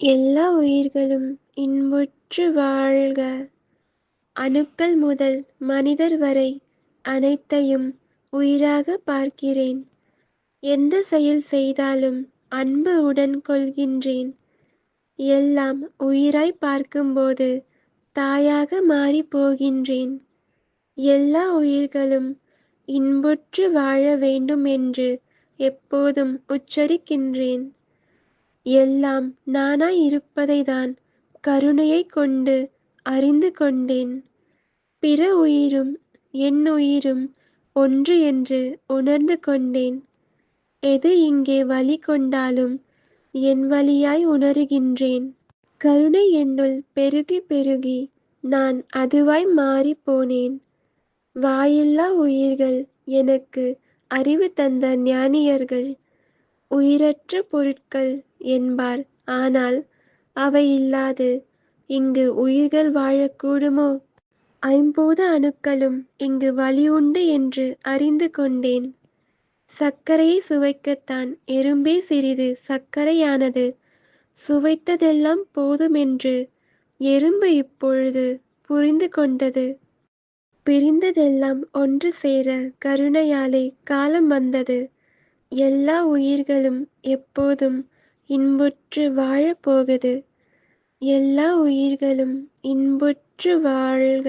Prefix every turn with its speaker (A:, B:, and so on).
A: எல்லா உயிர்களும் இன்புற்று வாழ்க! அணுக்கள் முதல் மனிதர் வரை அனைத்தையும் உயிராகப் பார்க்கிறேன். எந்த செயல் செய்தாலும் அன்பு உடன் கொள்கின்றேன். எல்லாம் உயிராய்ப் பார்க்கும்போது தாயாக மாறி போகின்றேன். எல்லா உயிர்களும் இன்புற்று வாழ வேண்டும் என்று எப்போதும் உச்சரிக்கின்றேன். எல்லாம் நானாய் இருப்பதைதான் கருணையைக் கொண்டு அறிந்து கொண்டேன். பிற உயிரும் என் உயிரும் ஒன்று என்று உணர்ந்து கொண்டேன். எது இங்கே வழி கொண்டாலும் என் வழியாய் உணருகின்றேன். கருணை என்னுள் பெருகி பெருகி நான் அதுவாய் மாறிப் போனேன். வாயில்லா உயிர்கள் எனக்கு அறிவு தந்த ஞானியர்கள். உயிரற்ற பொருட்கள் என்பார் ஆனால் அவை இல்லாது இங்கு உயிர்கள் வாழக்கூடுமோ? ஐம்பூத அணுக்களும் இங்கு வலி உண்டு என்று அறிந்து கொண்டேன். சர்க்கரையைச் சுவைக்கத்தான் எறும்பே சிறிது சர்க்கரையானது. சுவைத்ததெல்லாம் போதுமென்று எறும்பு இப்பொழுது புரிந்து கொண்டது. பிரிந்ததெல்லாம் ஒன்று சேர கருணையாலே காலம் வந்தது. எல்லா உயிர்களும் எப்போதும் இன்புற்று வாழப் போகுது. எல்லா உயிர்களும் இன்புற்று வாழ்க!